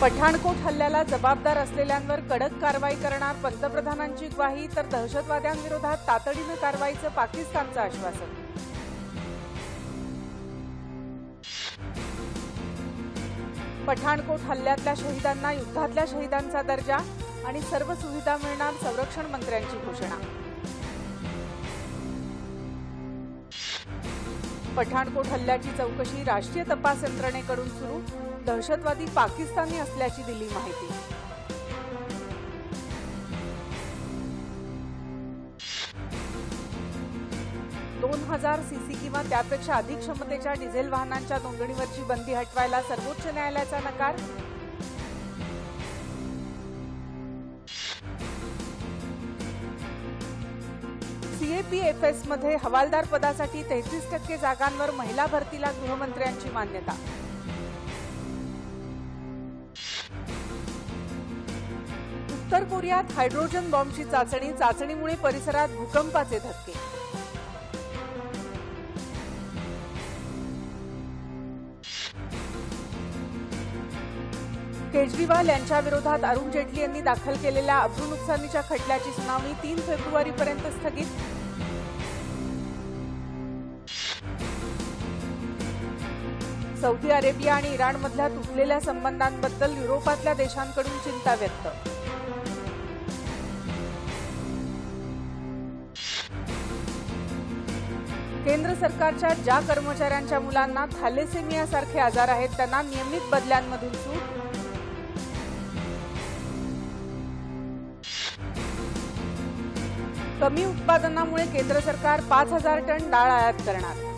पठाणकोट हल्ल्याला जबाबदार असलेल्यांवर कडक कारवाई करणार पंतप्रधानांची ग्वाही तर दहशतवाद्यांविरोधात तातडीनं कारवाईचं पाकिस्तानचं आश्वासन. पठाणकोट हल्ल्यातल्या शहीदांना युद्धातल्या शहीदांचा दर्जा आणि सर्व सुविधा मिळणार संरक्षण मंत्र्यांची घोषणा. पठाणकोट हल्ल्याची चौकशी राष्ट्रीय तपास यंत्रणेकडून सुरू दहशतवादी पाकिस्तानी असल्याची दिली माहिती. दोन हजार सीसी किंवा त्यापेक्षा अधिक क्षमतेच्या डिझेल वाहनांच्या नोंदणीवरची बंदी हटवायला सर्वोच्च न्यायालयाचा नकार सीएपीएफएसमध्ये हवालदार पदासाठी तेहतीस टक्के जागांवर महिला भरतीला गृहमंत्र्यांची मान्यता. उत्तर कोरियात हायड्रोजन बॉम्बची चाचणी चाचणीमुळे परिसरात भूकंपाचे धक्के. केजरीवाल यांच्या विरोधात अरुण जेटली यांनी दाखल केलेल्या अब्रू नुकसानीच्या खटल्याची सुनावणी तीन फेब्रुवारीपर्यंत स्थगित. सौदी अरेबिया आणि इराणमधल्या तुटलेल्या संबंधांबद्दल युरोपातल्या देशांकडून चिंता व्यक्त. केंद्र सरकारच्या ज्या कर्मचाऱ्यांच्या मुलांना थॅलेसेमियासारखे आजार आहेत त्यांना नियमित बदल्यांमधून सूट. कमी उत्पादनामुळे केंद्र सरकार पाच हजार टन डाळ आयात करणार.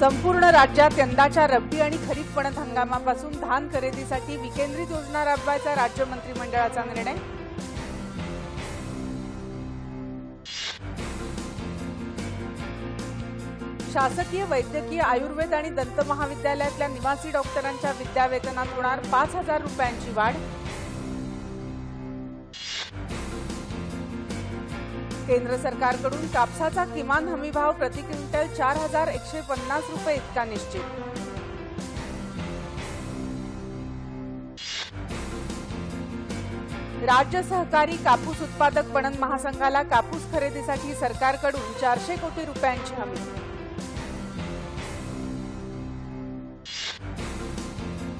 संपूर्ण राज्यात यंदाच्या रब्बी आणि खरीप पणत हंगामापासून धान खरेदीसाठी विकेंद्रित योजना राबवायचा राज्य मंत्रिमंडळाचा निर्णय? शासकीय वैद्यकीय आयुर्वेद आणि दंत महाविद्यालयातल्या निवासी डॉक्टरांच्या विद्यावेतनात होणार पाच हजार रुपयांची वाढ केंद्र सरकारकडून कापसाचा किमान हमीभाव प्रति क्विंटल चार हजार एकशे पन्नास रुपये इतका निश्चित. राज्य सहकारी कापूस उत्पादक पणन महासंघाला कापूस खरेदीसाठी सरकारकडून चारशे कोटी रुपयांची हमी.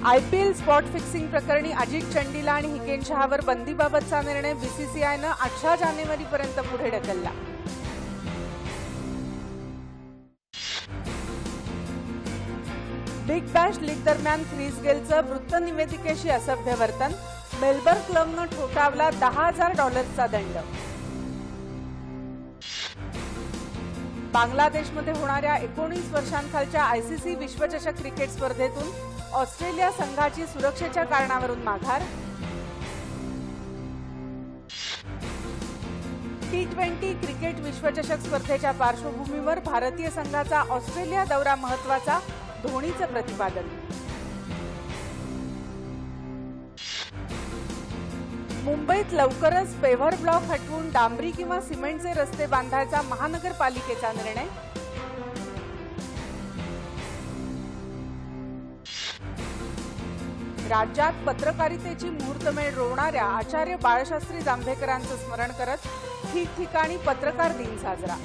आयपीएल स्पॉट फिक्सिंग प्रकरणी अजित चंडीला आणि हिकेन शहावर बंदीबाबतचा निर्णय बीसीसीआयनं अठरा जानेवारीपर्यंत पुढे ढकलला. बिग बॅश लीग दरम्यान क्रिस गेलचं वृत्तनिवेदिकेशी असभ्य वर्तन मेलबर्न क्लबनं ठोठावला दहा हजार डॉलर्सचा दंड. बांगलादेशमध्ये होणाऱ्या एकोणीस वर्षांखालच्या आयसीसी विश्वचषक क्रिकेट स्पर्धेतून ऑस्ट्रेलिया संघाची सुरक्षेच्या कारणावरून माघार. टी ट्वेंटी क्रिकेट विश्वचषक स्पर्धेच्या पार्श्वभूमीवर भारतीय संघाचा ऑस्ट्रेलिया दौरा महत्त्वाचा धोनीचं प्रतिपादन. मुंबईत लवकरच पेव्हर ब्लॉक हटवून डांबरी किंवा सिमेंटचे रस्ते बांधायचा महानगरपालिकेचा निर्णय. राज्यात पत्रकारितेची मुहूर्तमेळ रोवणाऱ्या आचार्य बाळशास्त्री जांभेकरांचं स्मरण करत ठिकठिकाणी पत्रकार दिन साजरा.